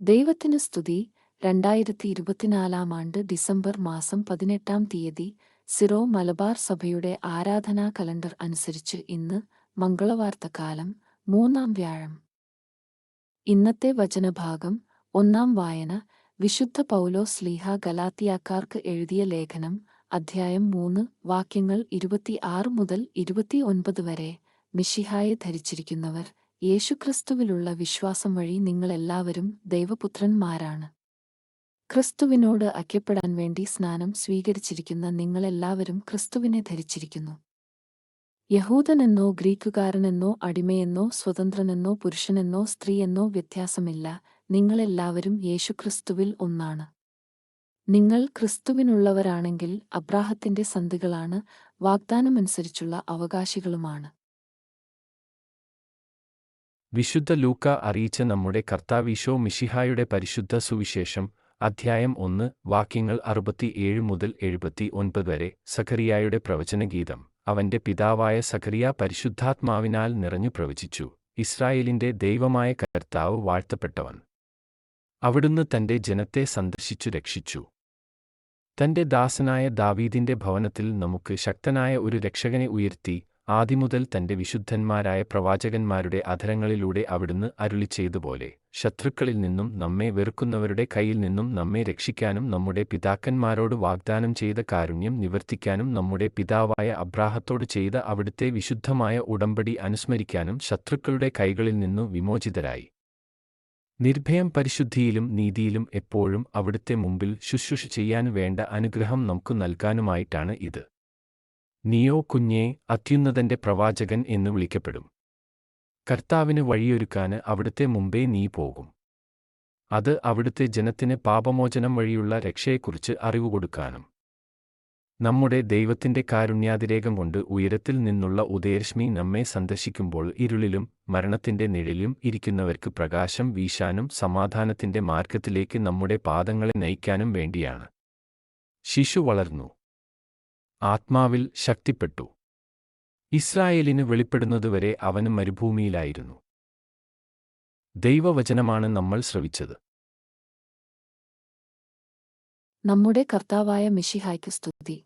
ദൈവത്തിന് സ്തുതി. രണ്ടായിരത്തി ഇരുപത്തിനാലാം ആണ്ട് ഡിസംബർ മാസം പതിനെട്ടാം തീയതി സിറോ മലബാർ സഭയുടെ ആരാധനാ കലണ്ടർ അനുസരിച്ച് ഇന്ന് മംഗളവാർത്തക്കാലം മൂന്നാം വ്യാഴം. ഇന്നത്തെ വചനഭാഗം ഒന്നാം വായന. വിശുദ്ധ പൗലോ സ്ലീഹ ഗലാത്തിയാക്കാർക്ക് എഴുതിയ ലേഖനം അധ്യായം മൂന്ന്. വാക്യങ്ങൾ ഇരുപത്തിയാറ് മുതൽ ഇരുപത്തിയൊൻപത് വരെ മിഷിഹായെ ധരിച്ചിരിക്കുന്നവർ യേശുക്രിസ്തുവിലുള്ള വിശ്വാസം വഴി നിങ്ങളെല്ലാവരും ദൈവപുത്രന്മാരാണ്. ക്രിസ്തുവിനോട് ഐക്യപ്പെടാൻ വേണ്ടി സ്നാനം സ്വീകരിച്ചിരിക്കുന്ന നിങ്ങളെല്ലാവരും ക്രിസ്തുവിനെ ധരിച്ചിരിക്കുന്നു. യഹൂദനെന്നോ ഗ്രീക്കുകാരനെന്നോ അടിമയെന്നോ സ്വതന്ത്രനെന്നോ പുരുഷനെന്നോ സ്ത്രീയെന്നോ വ്യത്യാസമില്ല നിങ്ങളെല്ലാവരും യേശുക്രിസ്തുവിൽ ഒന്നാണ്. നിങ്ങൾ ക്രിസ്തുവിനുള്ളവരാണെങ്കിൽ അബ്രാഹത്തിന്റെ സന്ധികളാണ് വാഗ്ദാനമനുസരിച്ചുള്ള അവകാശികളുമാണ്. വിശുദ്ധ ലൂക്ക അറിയിച്ച നമ്മുടെ കർത്താവീശോ മിഷിഹായുടെ പരിശുദ്ധ സുവിശേഷം അധ്യായം ഒന്ന് വാക്യങ്ങൾ അറുപത്തിയേഴ് മുതൽ എഴുപത്തി ഒൻപത് വരെ സഖറിയായുടെ പ്രവചനഗീതം. അവന്റെ പിതാവായ സഖറിയ പരിശുദ്ധാത്മാവിനാൽ നിറഞ്ഞു പ്രവചിച്ചു. ഇസ്രായേലിന്റെ ദൈവമായ കർത്താവ് വാഴ്ത്തപ്പെട്ടവൻ. അവിടുന്ന് തന്റെ ജനത്തെ സന്ദർശിച്ചു രക്ഷിച്ചു. തന്റെ ദാസനായ ദാവീദിന്റെ ഭവനത്തിൽ നമുക്ക് ശക്തനായ ഒരു രക്ഷകനെ ഉയർത്തി ആദിമുതൽ തന്റെ വിശുദ്ധന്മാരായ പ്രവാചകന്മാരുടെ അധരങ്ങളിലൂടെ അവിടുന്ന് അരുളി ചെയ്തുപോലെ ശത്രുക്കളിൽ നിന്നും നമ്മെ വെറുക്കുന്നവരുടെ കയ്യിൽ നിന്നും നമ്മെ രക്ഷിക്കാനും നമ്മുടെ പിതാക്കന്മാരോട് വാഗ്ദാനം ചെയ്ത കാരുണ്യം നിവർത്തിക്കാനും നമ്മുടെ പിതാവായ അബ്രാഹത്തോട് ചെയ്ത അവിടുത്തെ വിശുദ്ധമായ ഉടമ്പടി അനുസ്മരിക്കാനും ശത്രുക്കളുടെ കൈകളിൽ നിന്നു വിമോചിതരായി. നിർഭയം പരിശുദ്ധിയിലും നീതിയിലും എപ്പോഴും അവിടുത്തെ മുമ്പിൽ ശുശ്രൂഷ ചെയ്യാൻ വേണ്ട അനുഗ്രഹം നമുക്ക് നൽകാനുമായിട്ടാണ് ഇത്. നീയോ കുഞ്ഞെ അത്യുന്നതന്റെ പ്രവാചകൻ എന്ന് വിളിക്കപ്പെടും. കർത്താവിന് വഴിയൊരുക്കാന് അവിടുത്തെ മുമ്പേ നീ പോകും. അത് അവിടുത്തെ ജനത്തിന് പാപമോചനം വഴിയുള്ള രക്ഷയെക്കുറിച്ച് അറിവ് കൊടുക്കാനും. നമ്മുടെ ദൈവത്തിന്റെ കാരുണ്യാതിരേകം കൊണ്ട് ഉയരത്തിൽ നിന്നുള്ള ഉദയരശ്മി നമ്മെ സന്ദർശിക്കുമ്പോൾ ഇരുളിലും മരണത്തിന്റെ നിഴലിലും ഇരിക്കുന്നവർക്ക് പ്രകാശം വീശാനും സമാധാനത്തിന്റെ മാർഗത്തിലേക്ക് നമ്മുടെ പാദങ്ങളെ നയിക്കാനും വേണ്ടിയാണ്. ശിശു വളർന്നു. ആത്മാവിൽ ശക്തിപ്പെട്ടു. ഇസ്രായേലിന് വെളിപ്പെടുന്നതുവരെ അവന് മരുഭൂമിയിലായിരുന്നു. ദൈവവചനമാണ് നമ്മൾ ശ്രവിച്ചത്. നമ്മുടെ കർത്താവായ മിഷിഹായ്ക്ക് സ്തുതി.